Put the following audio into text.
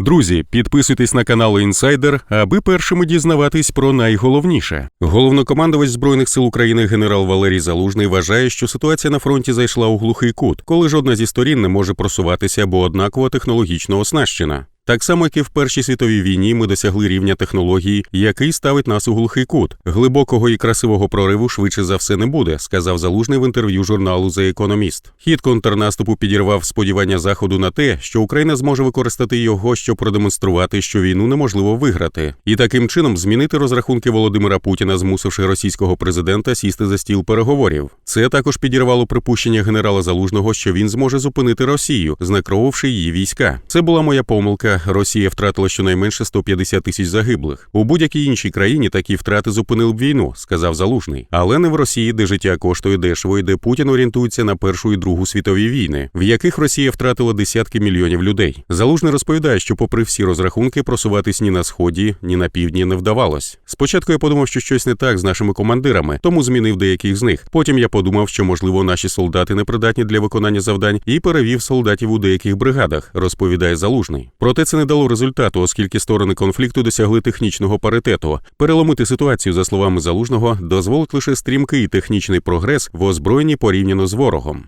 Друзі, підписуйтесь на канал Інсайдер, аби першими дізнаватись про найголовніше. Головнокомандувач збройних сил України генерал Валерій Залужний вважає, що ситуація на фронті зайшла у глухий кут, коли жодна зі сторін не може просуватися, бо однаково технологічно оснащена. Так само, як і в Першій світовій війні, ми досягли рівня технології, який ставить нас у глухий кут. Глибокого і красивого прориву швидше за все не буде, сказав залужний в інтерв'ю журналу «The Economist». Хід контрнаступу підірвав сподівання заходу на те, що Україна зможе використати його, щоб продемонструвати, що війну неможливо виграти, і таким чином змінити розрахунки Володимира Путіна, змусивши російського президента сісти за стіл переговорів. Це також підірвало припущення генерала Залужного, що він зможе зупинити Росію, знекровивши її війська. Це була моя помилка. Росія втратила щонайменше 150 тисяч загиблих. У будь-якій іншій країні такі втрати зупинили б війну, сказав Залужний. Але не в Росії, де життя коштує дешево і де Путін орієнтується на першу і другу світові війни, в яких Росія втратила десятки мільйонів людей. Залужний розповідає, що, попри всі розрахунки, просуватись ні на сході, ні на півдні не вдавалось. Спочатку я подумав, що щось не так з нашими командирами, тому змінив деяких з них. Потім я подумав, що можливо наші солдати непридатні для виконання завдань, і перевів солдатів у деяких бригадах, розповідає Залужний. Проте це не дало результату, оскільки сторони конфлікту досягли технічного паритету. Переломити ситуацію, за словами залужного, дозволить лише стрімкий технічний прогрес в озброєнні порівняно з ворогом.